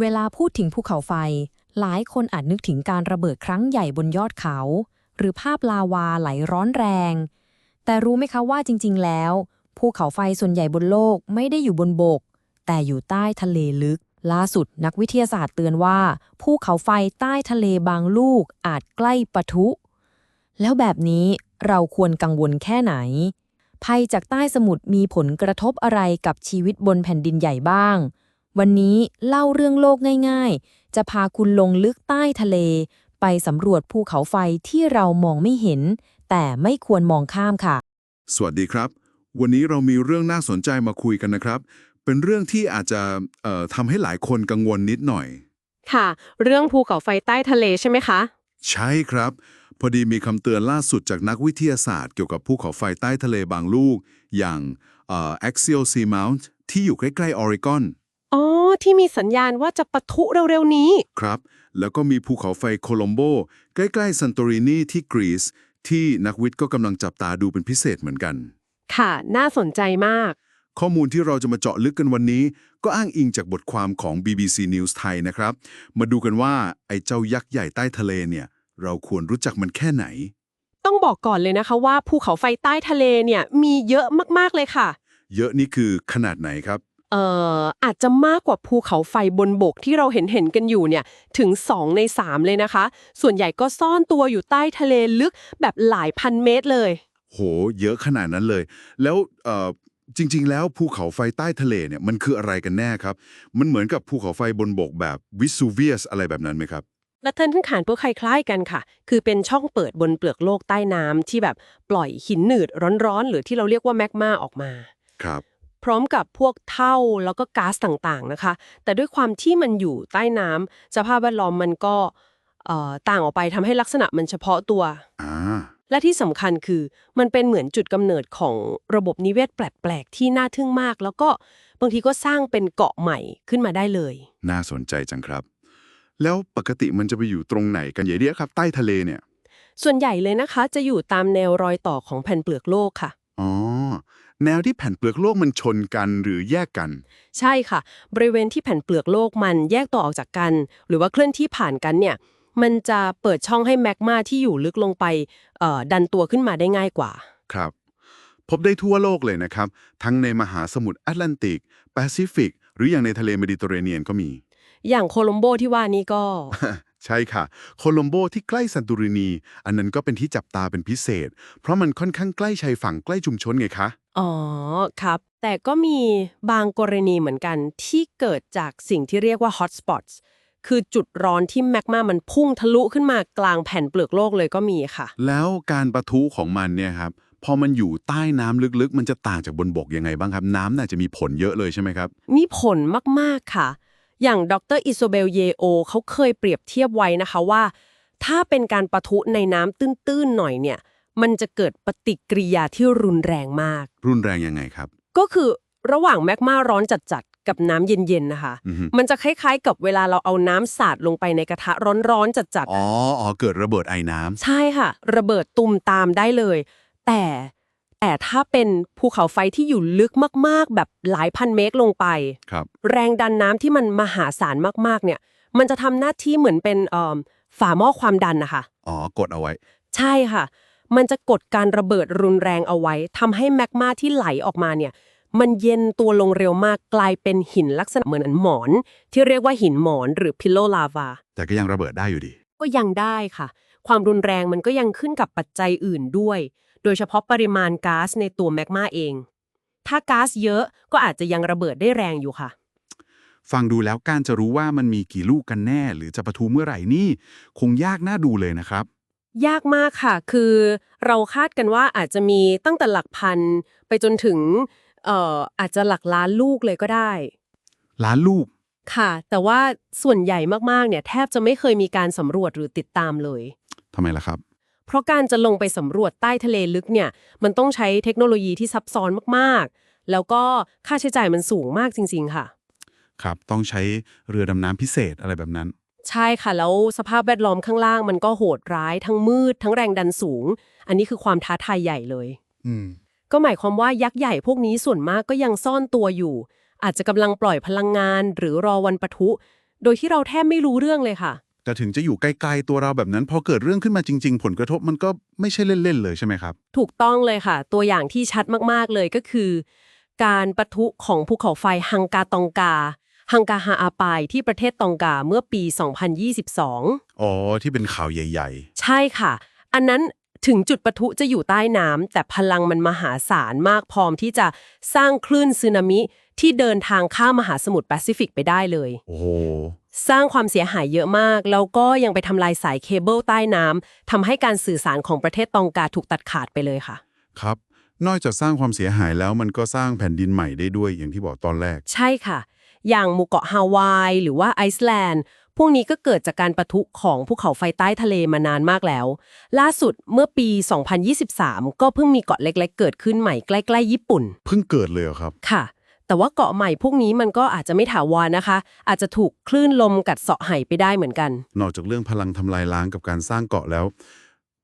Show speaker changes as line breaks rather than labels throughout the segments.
เวลาพูดถึงภูเขาไฟ หลายคนอาจนึกถึงการระเบิดครั้งใหญ่บนยอดเขา หรือภาพลาวาไหลร้อนแรง แต่รู้ไหมคะว่าจริง ๆ แล้ว ภูเขาไฟส่วนใหญ่บนโลกไม่ได้อยู่บนบก แต่อยู่ใต้ทะเลลึก ล่าสุดนักวิทยาศาสตร์เตือนว่า ภูเขาไฟใต้ทะเลบางลูกอาจใกล้ปะทุ แล้วแบบนี้เราควรกังวลแค่ไหน ภัยจากใต้สมุทรมีผลกระทบอะไรกับชีวิตบนแผ่นดินใหญ่บ้าง วันนี้เล่าเรื่องโลกง่ายๆ จะพาคุณลงลึกใต้ทะเล ไปสำรวจภูเขาไฟที่เรามองไม่เห็น แต่ไม่ควรมองข้ามค่ะ
สวัสดีครับ วันนี้เรามีเรื่องน่าสนใจมาคุยกันนะครับ เป็นเรื่องที่อาจจะเอ่อทำให้หลายคนกังวลนิดหน่อย
ค่ะ เรื่องภูเขาไฟใต้ทะเลใช่ไหมคะ
ใช่ครับ พอดีมีคำเตือนล่าสุดจากนักวิทยาศาสตร์เกี่ยวกับภูเขาไฟใต้ทะเลบางลูก อย่างเอ่อ Axial Seamount ที่อยู่ใกล้ๆออริกอน
อ๋อ ที่มีสัญญาณว่าจะปะทุเร็วๆนี้
ครับ แล้วก็มีภูเขาไฟโคลอมโบ ใกล้ๆซันโตรินีที่กรีซที่นักวิทย์ก็กำลังจับตาดูเป็นพิเศษเหมือนกัน
ค่ะ น่าสนใจมาก
ข้อมูลที่เราจะมาเจาะลึกกันวันนี้ ก็อ้างอิงจากบทความของ BBC News ไทยนะครับ มาดูกันว่าไอ้เจ้ายักษ์ใหญ่ใต้ทะเลเนี่ย เราควรรู้จักมันแค่ไหน
ต้องบอกก่อนเลยนะคะว่าภูเขาไฟใต้ทะเลเนี่ยมีเยอะมากๆเลยค่ะ
เยอะนี่คือขนาดไหนครับ
เอ่ออาจจะมากกว่าภูเขาไฟบนบกที่เราเห็นเห็นๆกันอยู่เนี่ยถึง 2 ใน 3 เลยนะคะ ส่วนใหญ่ก็ซ่อนตัวอยู่ใต้ทะเลลึกแบบหลายพันเมตรเลย
โห เยอะขนาดนั้นเลย แล้วเอ่อจริง ๆ แล้วภูเขาไฟใต้ทะเลเนี่ยมันคืออะไรกันแน่ครับ มันเหมือนกับภูเขาไฟบนบกแบบวิสูเวียสอะไรแบบนั้นไหมครับ
และเทินขึ้นขานพวกคล้ายๆกันค่ะ คือเป็นช่องเปิดบนเปลือกโลกใต้น้ำที่แบบปล่อยหินหนืดร้อนๆ หรือที่เราเรียกว่าแมกมาออกมา
ครับ
พร้อมกับพวกเท่าแล้วก็ก๊าซต่างๆนะคะ แต่ด้วยความที่มันอยู่ใต้น้ำสภาพแวดล้อมมันก็เอ่อต่างออกไปทำให้ลักษณะมันเฉพาะตัว
อ่า
และที่สำคัญคือมันเป็นเหมือนจุดกำเนิดของระบบนิเวศแปลกๆ ที่น่าทึ่งมาก แล้วก็บางทีก็สร้างเป็นเกาะใหม่ขึ้นมาได้เลย
น่าสนใจจังครับ แล้วปกติมันจะไปอยู่ตรงไหนกันอย่างเดียครับ ใต้ทะเลเนี่ย
ส่วนใหญ่เลยนะคะ จะอยู่ตามแนวรอยต่อของแผ่นเปลือกโลกค่ะ
อ๋อ แนวที่แผ่นเปลือกโลกมันชนกันหรือแยกกัน
ใช่ค่ะ บริเวณที่แผ่นเปลือกโลกมันแยกตัวออกจากกัน หรือว่าเคลื่อนที่ผ่านกันเนี่ย มันจะเปิดช่องให้แมกมาที่อยู่ลึกลงไปเอ่อดันตัวขึ้นมาได้ง่ายกว่า
ครับ พบได้ทั่วโลกเลยนะครับ ทั้งในมหาสมุทรแอตแลนติกแปซิฟิก หรืออย่างในทะเลเมดิเตอร์เรเนียนก็มี
อย่างโคลัมโบที่ว่านี้ก็
ใช่ค่ะ โคลอมโบที่ใกล้ซันตูรินี อันนั้นก็เป็นที่จับตาเป็นพิเศษ เพราะมันค่อนข้างใกล้ชายฝั่งใกล้ชุมชนไงคะ
อ๋อครับ แต่ก็มีบางกรณีเหมือนกันที่เกิดจากสิ่งที่เรียกว่า hot spots คือจุดร้อนที่แมกมามันพุ่งทะลุขึ้นมากลางแผ่นเปลือกโลกเลยก็มีค่ะ
แล้วการประทุของมันเนี่ยครับ พอมันอยู่ใต้น้ำลึกๆ มันจะต่างจากบนบกยังไงบ้างครับ น้ำน่าจะมีผลเยอะเลยใช่ไหมครับ
มีผลมาก ๆ ค่ะ อย่างดรอิโซเบลเยโอเขาเคยเปรียบเทียบไว้นะคะว่า ถ้าเป็นการปะทุในน้ำตื้น ๆ หน่อยเนี่ย มันจะเกิดปฏิกิริยาที่รุนแรงมาก
รุนแรงยังไงครับ
ก็คือระหว่างแมกมาร้อนจัดๆกับน้ำเย็นๆนะคะ
อือฮึ
มันจะคล้ายๆ กับเวลาเราเอาน้ำสาดลงไปในกระทะร้อนๆจัด
อ๋ออ๋อเกิดระเบิดไอ้น้
ๆใช่ค่ะ ระเบิดตุมตามได้เลย แต่แต่ถ้าเป็นภูเขาไฟที่อยู่ลึกมากๆ แบบหลายพันเมตรลงไปำ
ครับ
แรงดันน้ำที่มันมหาศาลมากๆ เนี่ย มันจะทำหน้าที่เหมือนเป็นเอิ่มฝาหม้อความดันนะคะ
อ๋อกดเอาไว้
ใช่ค่ะ มันจะกดการระเบิดรุนแรงเอาไว้ทำให้แมกมาที่ไหลออกมาเนี่ยมันเย็นตัวลงเร็วมากกลายเป็นหินลักษณะเหมือนหมอน ที่เรียกว่าหินหมอนหรือพิโลลาวา
แต่ก็ยังระเบิดได้อยู่ดี
ก็ยังได้ค่ะ ความรุนแรงมันก็ยังขึ้นกับปัจจัยอื่นด้วย โดยเฉพาะปริมาณก๊าซในตัวแมกมาเอง ถ้าก๊าซเยอะก็อาจจะยังระเบิดได้แรงอยู่ค่ะ
ฟังดูแล้วการจะรู้ว่ามันมีกี่ลูกกันแน่ หรือจะประทุเมื่อไหร่นี่ คงยากน่าดูเลยนะครับ
ยากมากค่ะ คือเราคาดกันว่าอาจจะมีตั้งแต่หลักพัน ไปจนถึงเอ่ออาจจะหลักล้านลูกเลยก็ได้
ล้านลูก
ค่ะ แต่ว่าส่วนใหญ่มากๆ เนี่ยแทบจะไม่เคยมีการสำรวจหรือติดตามเลย
ทำไมล่ะครับ
เพราะการจะลงไปสำรวจใต้ทะเลลึกเนี่ย มันต้องใช้เทคโนโลยีที่ซับซ้อนมากๆ แล้วก็ค่าใช้จ่ายมันสูงมากจริง ๆ ค่ะ
ครับ ต้องใช้เรือดำน้ำพิเศษอะไรแบบนั้น
ใช่ค่ะ แล้วสภาพแวดล้อมข้างล่างมันก็โหดร้ายทั้งมืด ทั้งแรงดันสูง อันนี้คือความท้าทายใหญ่เลย
อืม
ก็หมายความว่ายักษ์ใหญ่พวกนี้ส่วนมากก็ยังซ่อนตัวอยู่ อาจจะกำลังปล่อยพลังงาน หรือรอวันปะทุ โดยที่เราแทบไม่รู้เรื่องเลยค่ะ
แต่ถึงจะอยู่ไกลๆตัวเราแบบนั้นพอเกิดเรื่องขึ้นมาจริง ๆ ผลกระทบมันก็ไม่ใช่เล่นๆเลยใช่ไหมครับ
ถูกต้องเลยค่ะ ตัวอย่างที่ชัดมากๆเลยก็คือ การปะทุของภูเขาไฟฮังกาตองกา ฮังกาฮาอาปายที่ประเทศตองกาเมื่อปี 2022
อ๋อ ที่เป็นข่าวใหญ่
ใช่ค่ะ อันนั้นถึงจุดปะทุจะอยู่ใต้น้ำแต่พลังมันมหาศาลมากพอที่จะสร้างคลื่นสึนามิที่เดินทางข้ามมหาสมุทรแปซิฟิกไปได้เลย
ๆโอ้โห
สร้างความเสียหายเยอะมาก แล้วก็ยังไปทำลายสายเคเบิลใต้น้ำทำให้การสื่อสารของประเทศตองกาถูกตัดขาดไปเลยค่ะ
ครับ นอกจากสร้างความเสียหายแล้วมันก็สร้างแผ่นดินใหม่ได้ด้วยอย่างที่บอกตอนแรก
ใช่ค่ะ อย่างหมู่เกาะฮาวาย หรือว่าไอซ์แลนด์ พวกนี้ก็เกิดจากการปะทุของภูเขาไฟใต้ทะเลมานานมากแล้ว ล่าสุดเมื่อปี 2023 ก็เพิ่งมีเกาะเล็ก ๆ เกิดขึ้นใหม่ใกล้ ๆ ญี่ปุ่น
เพิ่งเกิดเลยเหรอครับ
ค่ะ แต่ว่าเกาะใหม่พวกนี้มันก็อาจจะไม่ถาวรนะคะ อาจจะถูกคลื่นลมกัดเซาะหายไปได้เหมือนกัน
นอกจากเรื่องพลังทำลายล้างกับการสร้างเกาะแล้ว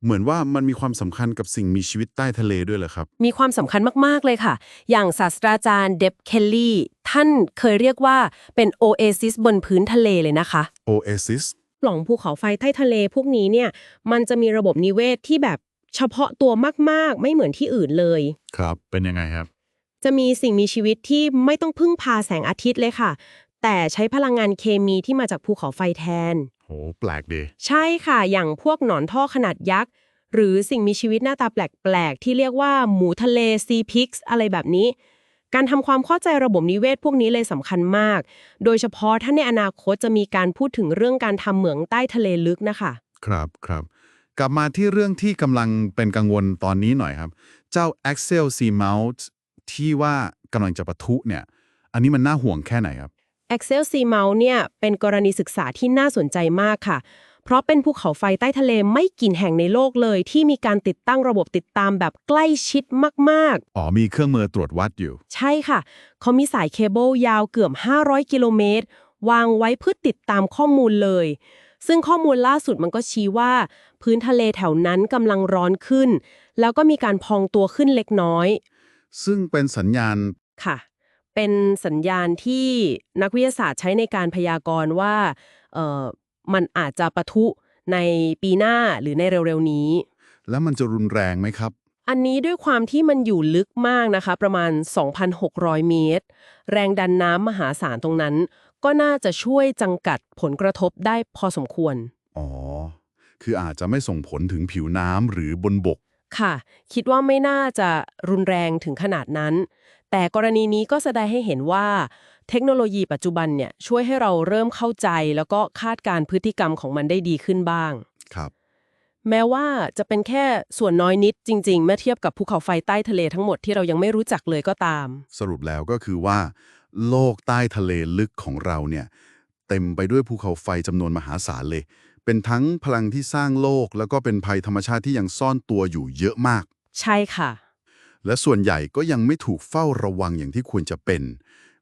เหมือนว่ามันมีความสำคัญกับสิ่งมีชีวิตใต้ทะเลด้วยเหรอครับ
มีความสำคัญมาก ๆ เลยค่ะ อย่างศาสตราจารย์เดบเคลลี่ ท่านเคยเรียกว่าเป็นโอเอซิสบนพื้นทะเลเลยนะคะ
Oasis
ปล่องภูเขาไฟใต้ทะเลพวกนี้เนี่ย มันจะมีระบบนิเวศที่แบบเฉพาะตัวมาก ๆ ไม่เหมือนที่อื่นเลย
ครับ เป็นยังไงครับ
จะมีสิ่งมีชีวิตที่ไม่ต้องพึ่งพาแสงอาทิตย์เลยค่ะ แต่ใช้พลังงานเคมีที่มาจากภูเขาไฟแทน
โหแปลกดี
ใช่ค่ะอย่างพวกหนอนท่อขนาดยักษ์ หรือสิ่งมีชีวิตหน้าตาแปลกๆ ที่เรียกว่าหมูทะเลซีพิกส์อะไรแบบนี้ การทำความเข้าใจระบบนิเวศพวกนี้เลยสำคัญมาก โดยเฉพาะถ้าในอนาคตจะมีการพูดถึงเรื่องการทำเหมืองใต้ทะเลลึกนะคะ
ครับครับ กลับมาที่เรื่องที่กำลังเป็นกังวลตอนนี้หน่อยครับ เจ้า Axel Seamount ที่ว่ากำลังจะปะทุเนี่ย อันนี้มันน่าห่วงแค่ไหนครับ
Excel Sea Mount เนี่ยเป็นกรณีศึกษาที่น่าสนใจมากค่ะ เพราะเป็นภูเขาไฟใต้ทะเลไม่กี่แห่งในโลกเลย ที่มีการติดตั้งระบบติดตามแบบใกล้ชิดมาก
อ๋อมีเครื่องมือตรวจวัดอยู่
ๆใช่ค่ะ เขามีสายเคเบิลยาวเกือบ 500 กิโลเมตร วางไว้เพื่อติดตามข้อมูลเลย ซึ่งข้อมูลล่าสุดมันก็ชี้ว่า พื้นทะเลแถวนั้นกำลังร้อนขึ้น แล้วก็มีการพองตัวขึ้นเล็กน้อย
ซึ่งเป็นสัญญาณ
ค่ะ เป็นสัญญาณที่นักวิทยาศาสตร์ใช้ในการพยากรณ์ว่าเอ่อมันอาจจะปะทุในปีหน้าหรือในเร็วๆนี้
แล้วมันจะรุนแรงไหมครับ
อันนี้ด้วยความที่มันอยู่ลึกมากนะคะ ประมาณ 2,600 เมตร แรงดันน้ำมหาศาลตรงนั้น ก็น่าจะช่วยจังกัดผลกระทบได้พอสมควร
อ๋อ คืออาจจะไม่ส่งผลถึงผิวน้ำหรือบนบก
ค่ะ คิดว่าไม่น่าจะรุนแรงถึงขนาดนั้น แต่กรณีนี้ก็แสดงให้เห็นว่า เทคโนโลยีปัจจุบันเนี่ยช่วยให้เราเริ่มเข้าใจ แล้วก็คาดการณ์พฤติกรรมของมันได้ดีขึ้นบ้าง
ครับ
แม้ว่าจะเป็นแค่ส่วนน้อยนิดจริง ๆ เมื่อเทียบกับภูเขาไฟใต้ทะเลทั้งหมดที่เรายังไม่รู้จักเลยก็ตาม
สรุปแล้วก็คือว่า โลกใต้ทะเลลึกของเราเนี่ย เต็มไปด้วยภูเขาไฟจำนวนมหาศาลเลย เป็นทั้งพลังที่สร้างโลกแล้วก็เป็นภัยธรรมชาติที่ยังซ่อนตัวอยู่เยอะมาก
ใช่ค่ะ
และส่วนใหญ่ก็ยังไม่ถูกเฝ้าระวังอย่างที่ควรจะเป็น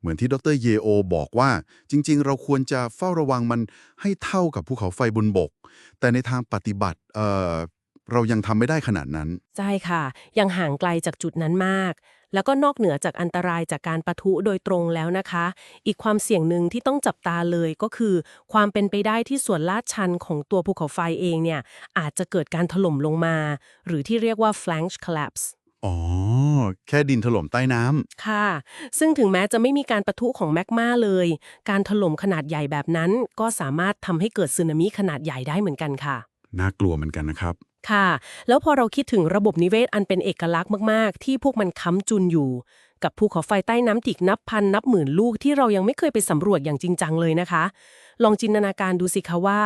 เหมือนที่ดรเยโอบอกว่า จริง ๆ เราควรจะเฝ้าระวังมันให้เท่ากับภูเขาไฟบนบก แต่ในทางปฏิบัติเอ่อเรายังทำไม่ได้ขนาดนั้น
ใช่ค่ะ ยังห่างไกลจากจุดนั้นมาก แล้วก็นอกเหนือจากอันตรายจากการปะทุโดยตรงแล้วนะคะ อีกความเสี่ยงหนึ่งที่ต้องจับตาเลยก็คือ ความเป็นไปได้ที่ส่วนลาดชันของตัวภูเขาไฟเองเนี่ยอาจจะเกิดการถล่มลงมา หรือที่เรียกว่า flange collapse
อ๋อ แค่ดินถล่มใต้น้ำ
ค่ะ ซึ่งถึงแม้จะไม่มีการปะทุของแมกมาเลย การถล่มขนาดใหญ่แบบนั้น ก็สามารถทำให้เกิดสึนามิขนาดใหญ่ได้เหมือนกันค่ะ
น่ากลัวเหมือนกันนะครับ
ค่ะ แล้วพอเราคิดถึงระบบนิเวศอันเป็นเอกลักษณ์มาก ๆ ที่พวกมันค้ำจุนอยู่ กับภูเขาไฟใต้น้ำติกนับพันนับหมื่นลูกที่เรายังไม่เคยไปสำรวจอย่างจริงจังเลยนะคะ ลองจินตนาการดูสิคะว่า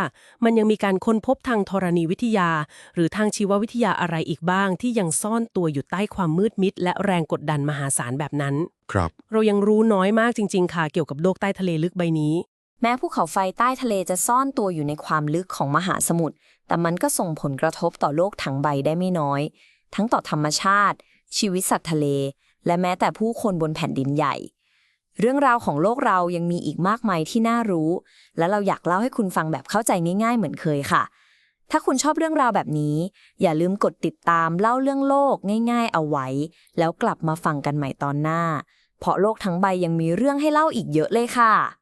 มันยังมีการค้นพบทางธรณีวิทยา หรือทางชีววิทยาอะไรอีกบ้าง ที่ยังซ่อนตัวอยู่ใต้ความมืดมิด และแรงกดดันมหาศาลแบบนั้น
ครับ
เรายังรู้น้อยมากจริง ๆ ค่ะ เกี่ยวกับโลกใต้ทะเลลึกใบนี้
แม้ภูเขาไฟใต้ทะเลจะซ่อนตัวอยู่ในความลึกของมหาสมุทรแต่มันก็ส่งผลกระทบต่อโลกทั้งใบได้ไม่น้อย ทั้งต่อธรรมชาติ ชีวิตสัตว์ทะเล และแม้แต่ผู้คนบนแผ่นดินใหญ่ เรื่องราวของโลกเรายังมีอีกมากมายที่น่ารู้ และเราอยากเล่าให้คุณฟังแบบเข้าใจง่าย ๆ เหมือนเคยค่ะ ถ้าคุณชอบเรื่องราวแบบนี้ อย่าลืมกดติดตามเล่าเรื่องโลกง่าย ๆ เอาไว้ แล้วกลับมาฟังกันใหม่ตอนหน้า เพราะโลกทั้งใบยังมีเรื่องให้เล่าอีกเยอะเลยค่ะ